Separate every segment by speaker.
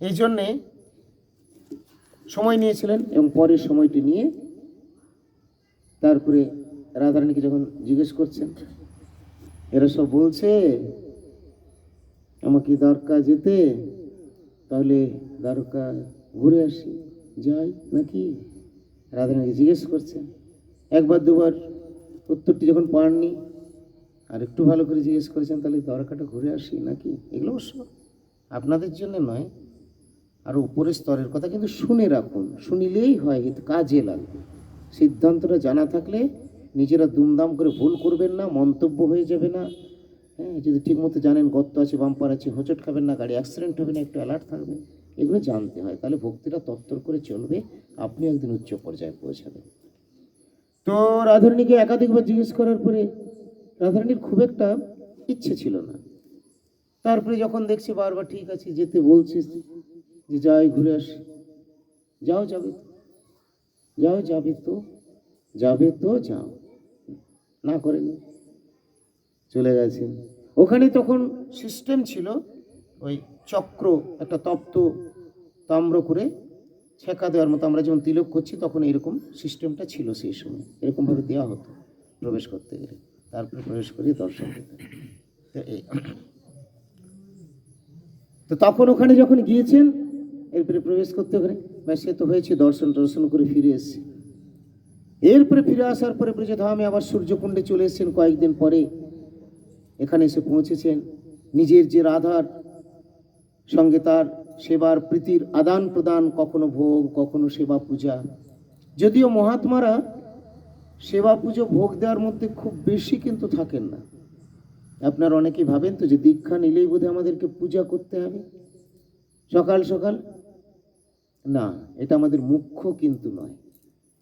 Speaker 1: এই জন্যে সময় নিয়েছিলেন। এবং পরের সময়টি নিয়ে তারপরে রাধারানীকে যখন জিজ্ঞেস করছেন, এরা সব বলছে, আমাকে দ্বারকা যেতে, তাহলে দ্বারকা ঘুরে আসি, যাই নাকি? রাধারানীকে জিজ্ঞেস করছেন। একবার দুবার উত্তরটি যখন পাননি, আর একটু ভালো করে জিজ্ঞেস করেছেন, তাহলে দ্বারকাটা ঘুরে আসি নাকি? এগুলো অবশ্য আপনাদের জন্য নয় আর উপরের স্তরের কথা কিন্তু শুনে রাখুন, শুনিলেই হয় কিন্তু কাজে লাগবে। সিদ্ধান্তটা জানা থাকলে নিজেরা দুমদাম করে ভুল করবেন না, মন্তব্য হয়ে যাবে না। হ্যাঁ যদি ঠিকমতো জানেন গর্ত আছে, বাম্পার আছে, হোঁচট খাবেন না, গাড়ি অ্যাক্সিডেন্ট হবে না, একটু অ্যালার্ট থাকবেন এগুলো জানতে হয়। তাহলে ভক্তিটা তত্তর করে চলবে আপনি একদিন উচ্চ পর্যায়ে পৌঁছাবেন। তো রাধারণীকে একাধিকবার জিজ্ঞেস করার পরে রাধারণীর খুব একটা ইচ্ছে ছিল না। তারপরে যখন দেখছি বারবার, ঠিক আছে, যেতে বলছিস যে যাই ঘুরে আসি। যাও যাবে যাও যাবে তো। যাবে তো যাও। না করেনি চলে গেছেন ওখানে তখন সিস্টেম ছিল ওই চক্র, একটা তপ্ত তাম্র করে ছেঁকা দেওয়ার মতো। আমরা যখন তিলক করছি তখন এরকম সিস্টেমটা ছিল সেই সময়। এরকমভাবে দেওয়া হতো প্রবেশ করতে গেলে। তারপরে প্রবেশ করে দর্শন তো তখন ওখানে যখন গিয়েছেন এরপরে প্রবেশ করতে ওখানে ব্যাস সে তো হয়েছে দর্শন টর্শন করে ফিরে এসেছে। এরপরে ফিরে আসার পরে ব্রজধামে আবার সূর্যকুণ্ডে চলে এসেছেন কয়েকদিন পরে। এখানে এসে পৌঁছেছেন। নিজের যে রাধার সঙ্গে তার সেবার প্রীতির আদান প্রদান, কখনো ভোগ, কখনো সেবা পূজা। যদিও মহাত্মারা সেবা পুজো, ভোগ দেওয়ার মধ্যে খুব বেশি কিন্তু থাকেন না। আপনার অনেকেই ভাবেন তো যে দীক্ষা নিলেই বোধহয় আমাদেরকে পূজা করতে হবে। সকাল সকাল না, এটা আমাদের মুখ্য কিন্তু নয়।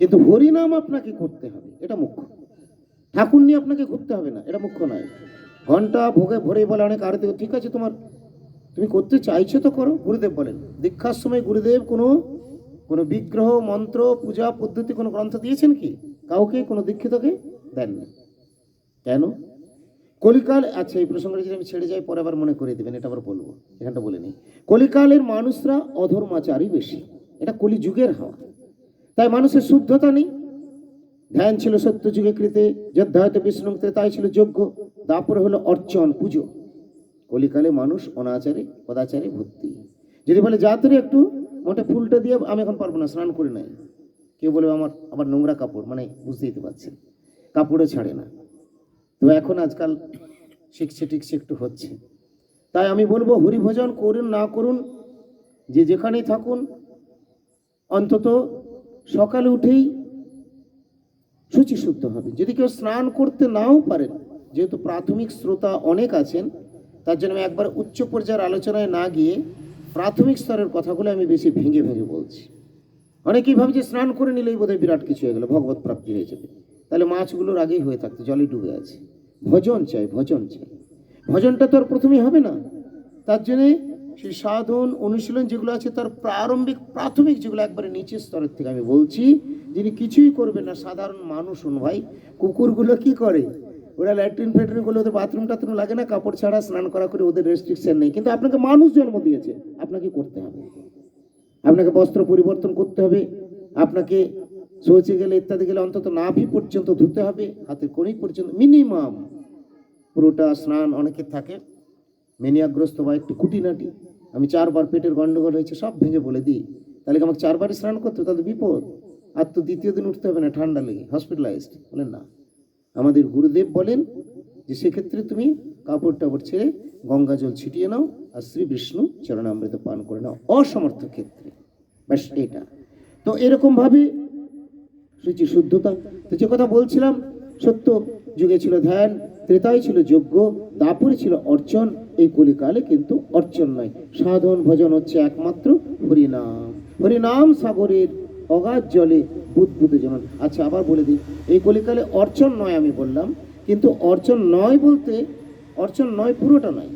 Speaker 1: কিন্তু হরিনাম আপনাকে করতে হবে, এটা মুখ্য। ঠাকুর নিয়ে আপনাকে ঘুরতে হবে না, এটা মুখ্য নয়। ঘণ্টা ভোগে ভরে বলে অনেক আরতি ঠিক আছে তোমার? তুমি করতে চাইছো তো করো, গুরুদেব বলেন। দীক্ষার সময় গুরুদেব কোনো কোনো বিগ্রহ, মন্ত্র, পূজা পদ্ধতি, কোনো গ্রন্থ দিয়েছেন কি? কাউকে, কোনো দীক্ষিতকে দেন না। কেন? কলিকাল আচ্ছা এই প্রসঙ্গটা যদি আমি ছেড়ে যাই, পরে আবার মনে করে দেবেন, এটা আবার বলব, এখানটা বলে নিই। কলিকালের মানুষরা অধর্মাচারী বেশি। এটা কলিযুগের হাওয়া। তাই মানুষের শুদ্ধতা নেই। ধ্যান ছিল সত্য যুগে কৃতে, যোদ্ধায়ত বিষ্ণু তাই ছিল যোগ্য তারপরে হলো অর্চন, পুজো। কলিকালে মানুষ অনাচারে, পদাচারে ভর্তি। যদি বলে, যা তোরে একটু মোটে ফুলটা দিয়ে, আমি এখন পারব না, স্নান করে নাই। কেউ বলে আমার আবার নোংরা কাপড়। মানে বুঝতেই তো পারছেন কাপড়ও ছাড়ে না। তো এখন আজকাল শিখছে, টিকছে, একটু হচ্ছে। তাই আমি বলব, হরিভোজন করুন, না করুন, যে যেখানেই থাকুন অন্তত সকালে উঠেই শুচি শুদ্ধ হবে। যদি কেউ স্নান করতে নাও পারেন, যেহেতু প্রাথমিক শ্রোতা অনেক আছেন, তার জন্য আমি একবার উচ্চ পর্যায়ের আলোচনায় না গিয়ে প্রাথমিক স্তরের কথাগুলো আমি বেশি ভেঙে ভেঙে বলছি। অনেকেই ভাবে যে স্নান করে নিলেই বোধহয় বিরাট কিছু হয়ে গেলো, ভগবত প্রাপ্তি হয়ে যাবে। তাহলে মাছগুলোর আগেই হয়ে থাকতো, জলে ডুবে আছে। ভজন চাই ভজন চাই। ভজনটা তো আর প্রথমেই হবে না। তার জন্যে সেই সাধন অনুশীলন যেগুলো আছে, তার প্রারম্ভিক, প্রাথমিক যেগুলো একবারে নিচের স্তরের থেকে আমি বলছি, যিনি কিছুই করবেন না, সাধারণ মানুষ হন ভাই। কুকুরগুলো কি করে? ওরা ল্যাট্রিন ফ্যাট্রিন করলে ওদের বাথরুম টাথরুম লাগে না, কাপড় ছাড়া স্নান করা করে ওদের রেস্ট্রিকশন নেই। কিন্তু আপনাকে মানুষ জন্ম দিয়েছে, আপনাকে করতে হবে। আপনাকে বস্ত্র পরিবর্তন করতে হবে, আপনাকে শৌচে গেলে, ইত্যাদি গেলে অন্তত নাভি পর্যন্ত ধুতে হবে, হাতের কণিক পর্যন্ত মিনিমাম পুরোটা স্নান অনেকের থাকে। মেনিয়াগ্রস্ত বা একটু খুঁটিনাটি আমি চারবার পেটের গন্ডগোল হয়েছে, সব ভেঙে বলে দিই। তাহলে আমাকে চারবারই স্নান করতে তাহলে বিপদ। আর তো দ্বিতীয় দিন উঠতে হবে না ঠান্ডা লেগে হসপিটালাইজড বলেন না। আমাদের গুরুদেব বলেন যে, সেক্ষেত্রে তুমি কাপড় টাপড় ছেড়ে গঙ্গা জল ছিটিয়ে নাও আর শ্রী বিষ্ণু চরণামৃত পান করে নাও। অসমর্থ ক্ষেত্রে। ব্যাস এটা তো এরকমভাবে শুচি শুদ্ধতা। তো যে কথা বলছিলাম, সত্য যুগে ছিল ধ্যান, ত্রেতায় ছিল যজ্ঞ, দাপুরে ছিল অর্চন এই কলিকালে কিন্তু অর্চন নয়। সাধন ভজন হচ্ছে একমাত্র হরিনাম। হরিনাম সাগরের অগাধ জলে বুদ্বুদ যেমন আচ্ছা আবার বলে দিই, এই কলিকালে অর্চন নয় আমি বললাম, কিন্তু অর্চন নয় বলতে, অর্চন নয় পুরোটা নয়।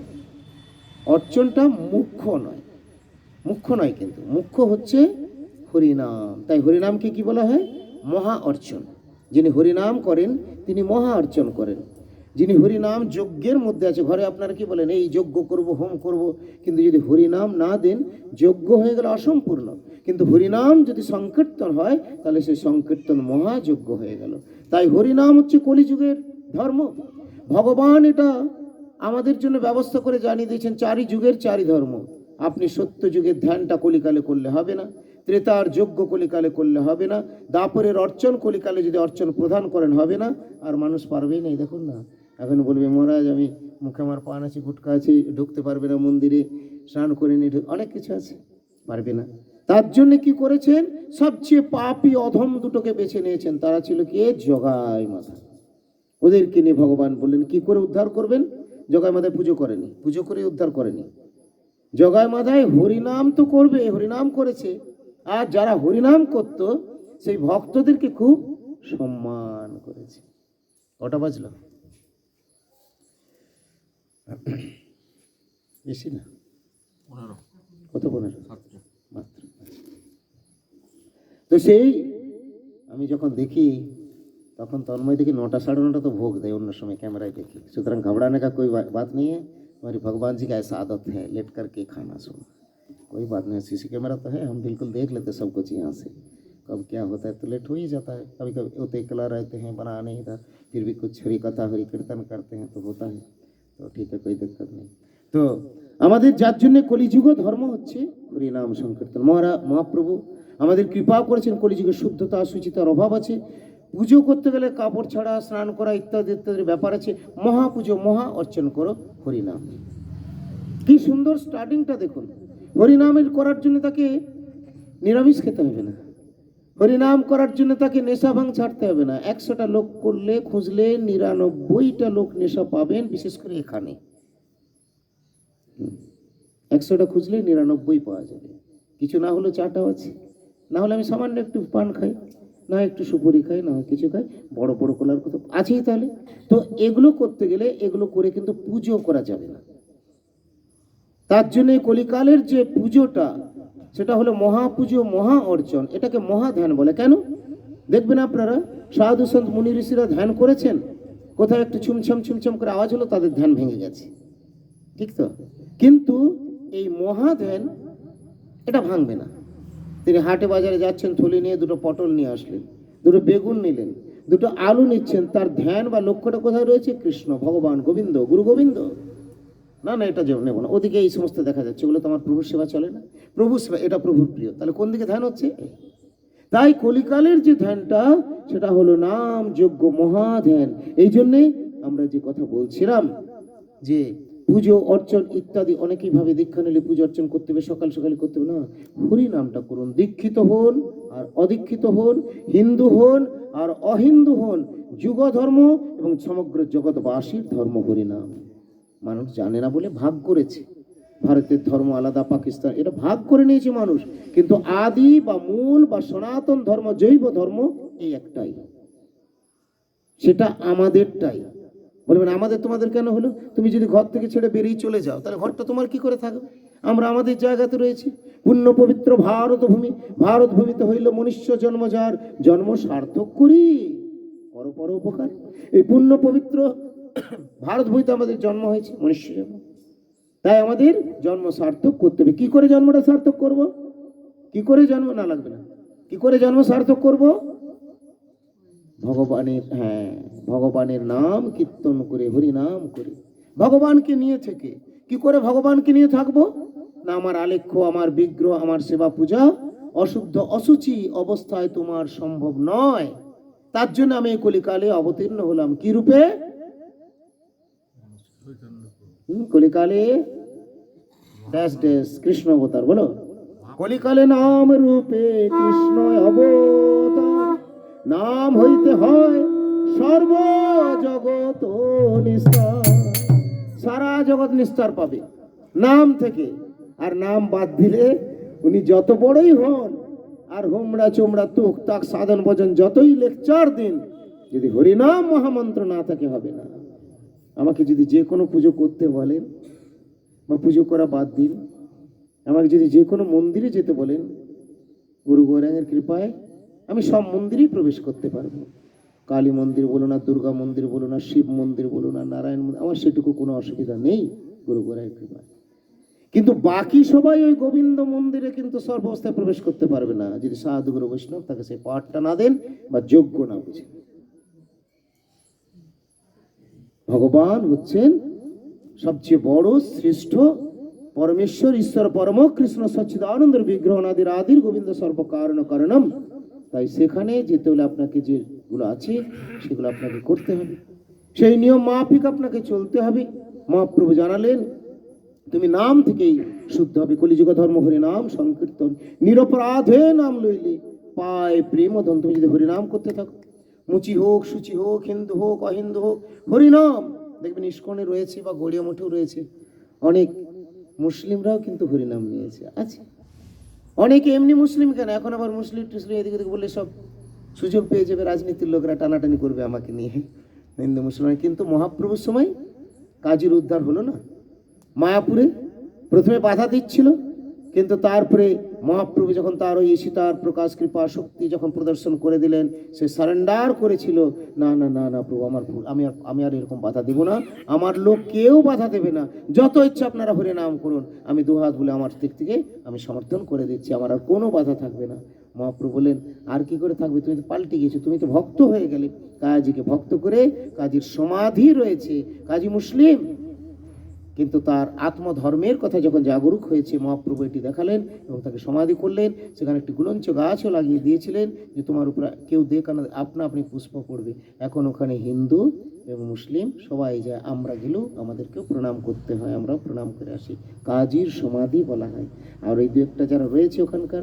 Speaker 1: অর্চনটা মুখ্য নয়। মুখ্য নয় কিন্তু, মুখ্য হচ্ছে হরিনাম। তাই হরিনামকে কি বলা হয়? মহা অর্চন। যিনি হরিনাম করেন, তিনি মহা অর্চন করেন। যিনি হরিনাম যজ্ঞের মধ্যে আছে, ঘরে আপনারা কি বলেন, এই যজ্ঞ করব, হোম করব? কিন্তু যদি হরিনাম না দেন, যজ্ঞ হয়ে গেলে অসম্পূর্ণ। কিন্তু হরিনাম যদি সংকীর্তন হয়, তাহলে সেই সংকীর্তন মহাযজ্ঞ হয়ে গেল। তাই হরিনাম হচ্ছে কলিযুগের ধর্ম। ভগবান এটা আমাদের জন্য ব্যবস্থা করে জানিয়ে দিয়েছেন চারি যুগের চারি ধর্ম আপনি সত্য যুগের ধ্যানটা কলিকালে করলে হবে না, ত্রেতার যোগ্য কলিকালে করলে হবে না, দাপরের অর্চন কলিকালে যদি অর্চন প্রদান করেন হবে না, আর মানুষ পারবেই না। দেখুন না এখন বলবে, মহারাজ, আমি মুখে আমার পান আছে, গুটকা আছে, ঢুকতে পারবে না মন্দিরে, স্নান করে নিয়ে অনেক কিছু আছে, পারবে না। তার জন্য কি করেছেন? সবচেয়ে পাপী অধম দুটোকে বেছে নিয়েছেন। তারা ছিল কি? জগাই মাথা ওদেরকে নিয়ে ভগবান বললেন, কি করে উদ্ধার করবেন? জগাই মাথায় পুজো করেনি, পুজো করে উদ্ধার করেনি। জগাই মাথায় হরিনাম তো করবে, হরিনাম করেছে। আর যারা হরিনাম করত, সেই ভক্তদেরকে খুব সম্মান করেছে। কটা বাজলো? বেশি না
Speaker 2: পনেরো
Speaker 1: কত পনেরো
Speaker 2: সাতটা
Speaker 1: মাত্র তো সেই আমি যখন দেখি তখন তন্ময় দেখি নটা साढ़े नौटा तो भोग दे उन समय कैमरा देखी सुतराং घबराने का कोई बा- बात नहीं है हमारी भगवान जी का ऐसा आदत है लेट करके खाना सुनना कोई बात नहीं सीसी कैमरा तो है हम बिल्कुल देख लेते सब कुछ यहाँ से कब क्या होता है तो लेट हो ही जाता है कभी कभी होते कला रहते हैं बना नहीं था फिर भी कुछ हरी कथा हरी कीर्तन करते हैं तो होता है তো নেই। তো আমাদের যার জন্য কলিযুগ ধর্ম হচ্ছে হরিনাম সংকীর্তন। মহারা, মহাপ্রভু আমাদের কৃপা করেছেন কলিযুগের শুদ্ধতা শুচিতার অভাব আছে। পুজো করতে গেলে কাপড় ছাড়া, স্নান করা ইত্যাদি ইত্যাদির ব্যাপার আছে। মহাপুজো, মহা অর্চন করো হরিনাম কি সুন্দর স্টার্টিংটা দেখুন। হরিনামের করার জন্য তাকে নিরামিষ খেতে হবে না। হরিনাম করার জন্য তাকে নেশা ভাঙ ছাড়তে হবে না। একশোটা লোক করলে, খুঁজলে নিরানব্বইটা লোক নেশা পাবেন, বিশেষ করে এখানে। একশোটা খুঁজলে নিরানব্বই পাওয়া যাবে। কিছু না হলেও চাটাও আছে। না হলে আমি সামান্য একটু পান খাই, না একটু সুপুরি খাই, না কিছু খাই, বড় বড় কলার কথা আছেই তাহলে। তো এগুলো করতে গেলে এগুলো করে কিন্তু পুজো করা যাবে না। তার জন্য কলিকালের যে পুজোটা সেটা হলো মহাপুজো, মহা অর্চন। এটাকে মহা ধ্যান বলে। কেন? দেখবেন আপনারা, সাধু সন্ত মুনি ঋষিরা ধ্যান করেছেন। কোথাও একটু ছুমছাম ছুমছাম করে আওয়াজ হলো, তাদের ধ্যান ভেঙে গেছে। ঠিক তো? কিন্তু এই মহা ধ্যান এটা ভাঙবে না। তিনি হাটে বাজারে যাচ্ছেন, থলি নিয়ে দুটো পটল নিয়ে আসলেন, দুটো বেগুন নিলেন, দুটো আলু নিচ্ছেন, তার ধ্যান বা লক্ষ্যটা কোথায় রয়েছে? কৃষ্ণ, ভগবান, গোবিন্দ, গুরু গোবিন্দ। না না, এটা নেব না। ওদিকে এই সমস্ত দেখা যাচ্ছে ওগুলো তো আমার প্রভুর সেবা চলে না। প্রভুর সেবা, এটা প্রভুর প্রিয়। তাহলে কোন দিকে ধ্যান হচ্ছে? তাই কলিকালের যে ধ্যানটা, সেটা হলো নাম যোগ্য মহা ধ্যান এই জন্যে আমরা যে কথা বলছিলাম, যে পুজো, অর্চন ইত্যাদি, অনেকেই ভাবে দীক্ষা নিলে পুজো, অর্চন করতে হবে, সকাল সকালে করতে হবে। না হরি নামটা করুন। দীক্ষিত হন আর অদীক্ষিত হন, হিন্দু হন আর অহিন্দু হন। যুগ ধর্ম এবং সমগ্র জগৎবাসীর ধর্ম হরিনাম। মানুষ জানে না বলে ভাগ করেছে। ভারতের ধর্ম আলাদা, পাকিস্তান, এটা ভাগ করে নিয়েছে মানুষ। কিন্তু আদি বা মূল বা সনাতন ধর্ম, জৈব ধর্ম এই একটাই। সেটা আমাদেরটাই। বলবেন, আমাদের তোমাদের কেন হলো? তুমি যদি ঘর থেকে ছেড়ে বেরিয়ে চলে যাও, তাহলে ঘরটা তোমার কি করে থাকবে? আমরা আমাদের জায়গাতে রয়েছি। পুণ্য পবিত্র ভারত ভূমি, ভারত ভূমিতে হইল মনুষ্য জন্ম, যার জন্ম সার্থক করি। পর পর উপকার। এই পুণ্য পবিত্র ভারত ভূমিতে আমাদের জন্ম হয়েছে মনুষ্য জন্ম তাই আমাদের জন্ম সার্থক করতে হবে। কি করে জন্মটা সার্থক করব? কি করে জন্ম? না লাগবে না। কি করে জন্ম সার্থক করব? ভগবানের হ্যাঁ ভগবানের নাম কীর্তন করে হরি নাম করে। ভগবানকে নিয়ে থেকে। কি করে ভগবানকে নিয়ে থাকব? না, আমার আলেখ্য, আমার বিগ্রহ, আমার সেবা পূজা, অশুদ্ধ অসুচি অবস্থায় তোমার সম্ভব নয়। তার জন্য আমি কলিকালে অবতীর্ণ হলাম। কি রূপে? কলিকালে কৃষ্ণ অবতার, বলো। কলিকালে নাম রূপে কৃষ্ণ অবতার, নাম হইতে হয় সর্ব জগৎ নিস্তার সারা জগৎ নিস্তার পাবে নাম থেকে। আর নাম বাদ দিলে উনি যত বড়ই হন, আর হোমড়া চোমড়া তুক তাক সাধন ভজন যতই লেকচার দিন, যদি হরিনাম মহামন্ত্র না থাকে, হবে না। আমাকে যদি যে কোনো পুজো করতে বলেন বা পুজো করা বাদ দিন, আমাকে যদি যে কোনো মন্দিরে যেতে বলেন, গুরু গৌরাঙ্গের কৃপায় আমি সব মন্দিরেই প্রবেশ করতে পারব। কালী মন্দির বলো না, দুর্গা মন্দির বলো না, শিব মন্দির বলো না, নারায়ণ মন্দির, আমার সেটুকু কোনো অসুবিধা নেই গুরু গোড়ায় কৃপায়। কিন্তু বাকি সবাই ওই গোবিন্দ মন্দিরে কিন্তু সর্বাবস্থায় প্রবেশ করতে পারবে না। যদি সাধু গুরু বৈষ্ণব তাকে সেই পাঠটা না দেন বা যোগ্য না বুঝেন ভগবান হচ্ছেন সবচেয়ে বড়, শ্রেষ্ঠ, পরমেশ্বর, ঈশ্বর, পরম, কৃষ্ণ সচ্চিদানন্দের বিগ্রহ নাদির আদির গোবিন্দ, সর্বকারণ, কারণম। তাই সেখানে যেতে হলে আপনাকে যেগুলো আছে, সেগুলো আপনাকে করতে হবে। সেই নিয়ম মাফিক আপনাকে চলতে হবে। মহাপ্রভু জানালেন, তুমি নাম থেকেই শুদ্ধ হবে। কলিযুগ, ধর্ম হরি নাম সংকীর্তন, নিরপরাধে নাম লইলে পায় প্রেম, ধন। তুমি যদি হরিনাম করতে থাকো মুচি হোক, সুচি হোক, হিন্দু হোক, অহিন্দু হোক, হরিনাম। দেখবেন ইস্কনে রয়েছে বা গড়িয়া মঠেও রয়েছে। অনেক মুসলিমরাও কিন্তু হরিনাম নিয়েছে। আছে। অনেকে এমনি মুসলিম কেন? এখন আবার মুসলিম টুসলিম এদিকে ওদিকে বললে সব সুযোগ পেয়ে যাবে, রাজনীতির লোকেরা টানাটানি করবে আমাকে নিয়ে, হিন্দু মুসলমান। কিন্তু মহাপ্রভুর সময় কাজের উদ্ধার হলো না। মায়াপুরে প্রথমে বাধা দিচ্ছিল, কিন্তু তারপরে মহাপ্রভু যখন তার ওই সীতার প্রকাশ কৃপা শক্তি যখন প্রদর্শন করে দিলেন, সে সারেন্ডার করেছিল, না না না না, প্রভু, আমার ভুল, আমি আর আমি আর এরকম বাধা দেব না। আমার লোক কেউ বাধা দেবে না। যত ইচ্ছা আপনারা হরে নাম করুন। আমি দুহাত বলে আমার দিক থেকে আমি সমর্থন করে দিচ্ছি, আমার আর কোনো বাধা থাকবে না। মহাপ্রভু বলেন আর কি করে থাকবে? তুমি তো পাল্টে গেছো, তুমি তো ভক্ত হয়ে গেলে। কাজীকে ভক্ত করে কাজীর সমাধি রয়েছে। কাজী মুসলিম কিন্তু তার আত্মধর্মের কথা যখন জাগরুক হয়েছে মহাপ্রভু এটি দেখালেন এবং তাকে সমাধি করলেন। সেখানে একটি গুলঞ্চ গাছও লাগিয়ে দিয়েছিলেন যে তোমার উপরে কেউ দেখানো আপনা আপনি পুষ্প পড়বে এখন ওখানে হিন্দু এবং মুসলিম সবাই যায় আমরা গেলেও আমাদেরকেও প্রণাম করতে হয় আমরাও প্রণাম করে আসি। কাজীর সমাধি বলা হয়। আর এই দু একটা যারা রয়েছে ওখানকার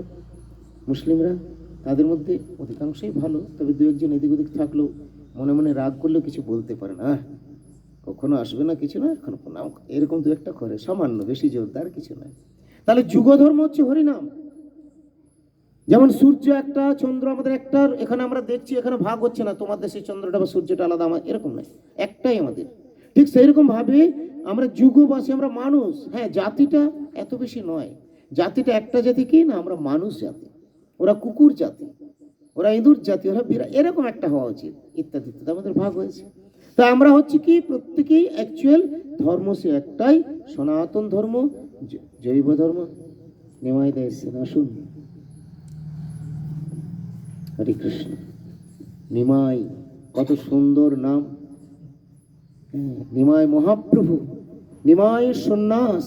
Speaker 1: মুসলিমরা তাদের মধ্যে অধিকাংশই ভালো। তবে দু একজন এদিক ওদিক থাকলেও মনে মনে রাগ করলেও কিছু বলতে পারে না। "আহ, কখনো আসবে না, কিছু না, এখন প্রণাম এরকম দু একটা করে, সামান্য, বেশি জোরদার কিছু নয় তাহলে যুগ ধর্ম হচ্ছে হরিনাম। যেমন সূর্য একটা, চন্দ্র আমাদের একটা এখানে আমরা দেখছি, এখানে ভাগ হচ্ছে না, তোমার দেশে চন্দ্রটা বা সূর্যটা আলাদা, আমার এরকম নয় একটাই আমাদের। ঠিক সেই ভাবে আমরা যুগবাসী, আমরা মানুষ হ্যাঁ জাতিটা এত বেশি নয়। জাতিটা একটা জাতি কি না, আমরা মানুষ জাতি। ওরা কুকুর জাতি, ওরা ইঁদুর জাতি, ওরা বিরা এরকম একটা হওয়া উচিত, ইত্যাদি ইত্যাদি, আমাদের ভাগ হয়েছে। তা আমরা হচ্ছে কি প্রত্যেকেই অ্যাকচুয়াল ধর্ম সে একটাই সনাতন ধর্ম জৈব ধর্ম। নেমাই দেয় আসুন হরে কৃষ্ণ। নিমাই কত সুন্দর নাম। হ্যাঁ, নিমাই মহাপ্রভু নিমাই সন্ন্যাস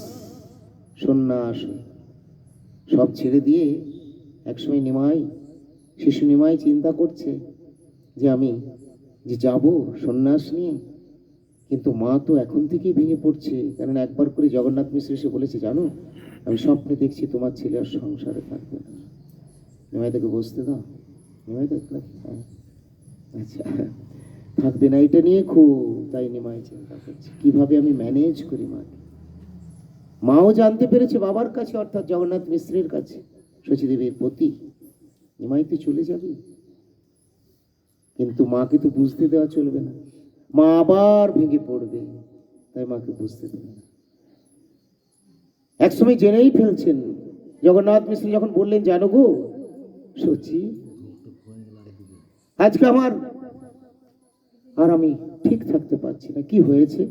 Speaker 1: সন্ন্যাস। সব ছেড়ে দিয়ে একসময় নিমাই শিশু নিমাই চিন্তা করছে যে আমি যে যাব, সন্ন্যাস নিয়ে। কিন্তু মা তো এখন থেকেই ভেঙে পড়ছে। কারণ একবার করে জগন্নাথ মিশ্র এসে বলেছে, জানো, আমি স্বপ্নে দেখছি তোমার ছেলে আর সংসারে থাকবে না। নিমাই তাকে বসতে দাও। নিমাই দেখলাম হ্যাঁ। আচ্ছা। থাকবে না, এটা নিয়ে খুব, তাই নিমাই চিন্তা করছে। কীভাবে আমি ম্যানেজ করি মাকে? মাও জানতে পেরেছে বাবার কাছে, অর্থাৎ জগন্নাথ মিশ্রের কাছে, শচীদেবীর পতি নিমাই, তুই চলে যাবি? কিন্তু মাকে তো বুঝতে দেওয়া চলবে না। মা আবার ভেঙে পড়বে, তাই মাকে বুঝতে দেবে না। একসময় জেনেই ফেলছেন, জগন্নাথ মিশ্র যখন বললেন, জানো গো সচি আজকে আমার আর আমি ঠিক থাকতে পারছি না। কি হয়েছে?